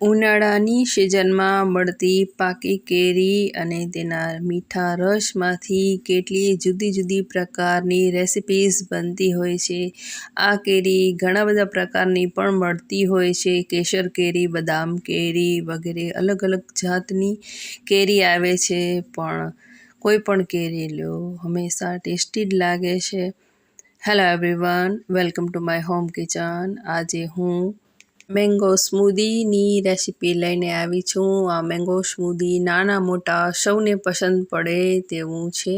ઉનાળાની સિઝનમાં મળતી પાકી કેરી અને તેના મીઠા રસમાંથી કેટલીય જુદી જુદી પ્રકારની રેસિપીઝ બનતી હોય છે. આ કેરી ઘણા બધા પ્રકારની પણ મળતી હોય છે. કેસર કેરી, બદામ કેરી વગેરે અલગ અલગ જાતની કેરી આવે છે. પણ કોઈ પણ કેરી લો, હંમેશા ટેસ્ટી લાગે છે. Hello everyone welcome to my home kitchen આજે હું મેંગો સ્મૂદીની રેસીપી લઈને આવી છું. આ મેંગો સ્મૂદી નાના મોટા સૌને પસંદ પડે તેવું છે.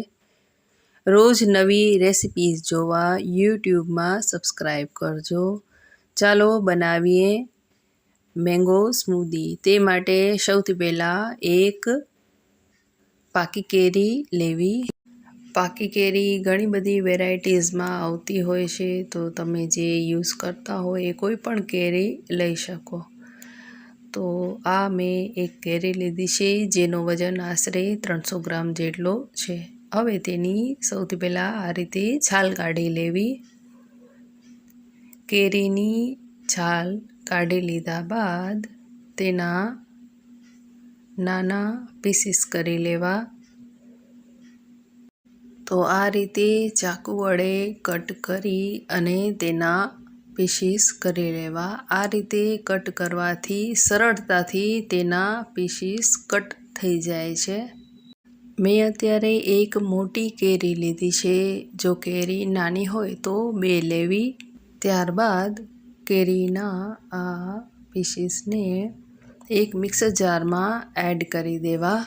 રોજ નવી રેસિપીઝ જોવા યુટ્યુબમાં સબસ્ક્રાઈબ કરજો. ચાલો બનાવીએ મેંગો સ્મૂદી. તે માટે સૌથી પહેલાં એક પાકી કેરી લેવી. પાકી કેરી ઘણી બધી વેરાયટીઝમાં આવતી હોય છે, તો તમે જે યુઝ કરતા હોય એ કોઈ પણ કેરી લઈ શકો. તો આ મેં એક કેરી લીધી છે, જેનો વજન આશરે ત્રણસો ગ્રામ જેટલો છે. હવે તેની સૌથી પહેલાં આ રીતે છાલ કાઢી લેવી. કેરીની છાલ કાઢી લીધા બાદ તેના નાના પીસીસ કરી લેવા. તો આ રીતે ચાકુ વડે કટ કરી અને તેના પીસીસ કરી લેવા. આ રીતે કટ કરવાથી, સરળતાથી તેના પીસીસ કટ થઈ જાય છે. મેં અત્યારે એક મોટી કેરી લીધી છે. જો કેરી નાની હોય તો બે લેવી. ત્યારબાદ કેરીના આ પીસીસને એક મિક્સર જારમાં એડ કરી દેવા.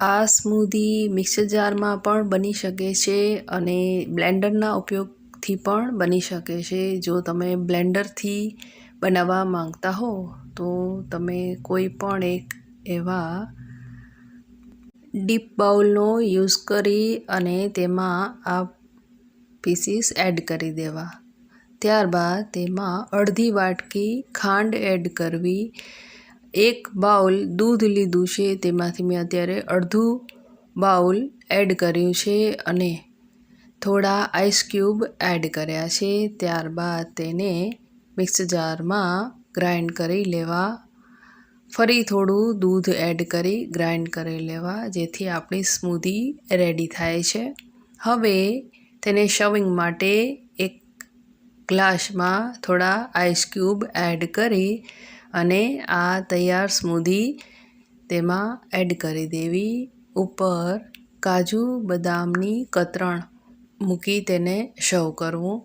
આ સ્મૂધી મિક્સર જારમાં પણ બની શકે છે અને બ્લેન્ડરના ઉપયોગથી પણ બની શકે છે. જો તમે બ્લેન્ડરથી બનાવવા માંગતા હો, તો તમે કોઈ પણ એક એવા ડીપ બાઉલનો યુઝ કરી અને તેમાં આ પીસીસ એડ કરી દેવા. ત્યારબાદ તેમાં અડધી વાટકી ખાંડ એડ કરવી એક બાઉલ દૂધ લીધું છે, તેમાંથી મેં અત્યારે અડધું બાઉલ એડ કર્યું છે અને થોડા આઈસ ક્યુબ એડ કર્યા છે. ત્યારબાદ તેને મિક્સ જારમાં ગ્રાઇન્ડ કરી લેવા, ફરી થોડું દૂધ એડ કરી ગ્રાઇન્ડ કરી લેવા, જેથી આપણી સ્મૂધી રેડી થાય છે. હવે તેને શવિંગ માટે એક ગ્લાસમાં થોડા આઈસ ક્યુબ એડ કરી અને આ તૈયાર સ્મૂધી તેમાં એડ કરી દેવી. ઉપર કાજુ બદામની કતરણ મૂકી તેને સર્વ કરવું.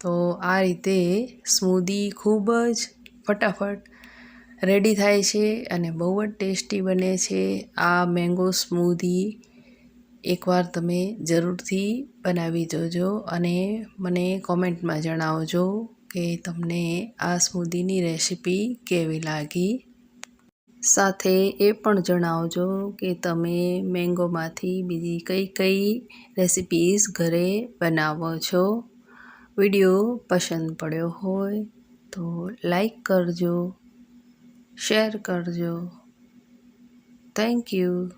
તો આ રીતે સ્મૂધી ખૂબ જ ફટાફટ રેડી થાય છે અને બહુ જ ટેસ્ટી બને છે. આ મેંગો સ્મૂધી એકવાર તમે જરૂરથી બનાવી જોજો અને મને કોમેન્ટમાં જણાવજો. કે તમને આ સ્મૂદીની રેસીપી કેવી લાગી? સાથે એ પણ જણાવજો કે તમે મેંગોમાંથી બીજી કઈ કઈ રેસિપીઝ ઘરે બનાવો છો. વીડિયો પસંદ પડ્યો હોય તો લાઈક કરજો, શેર કરજો. Thank you.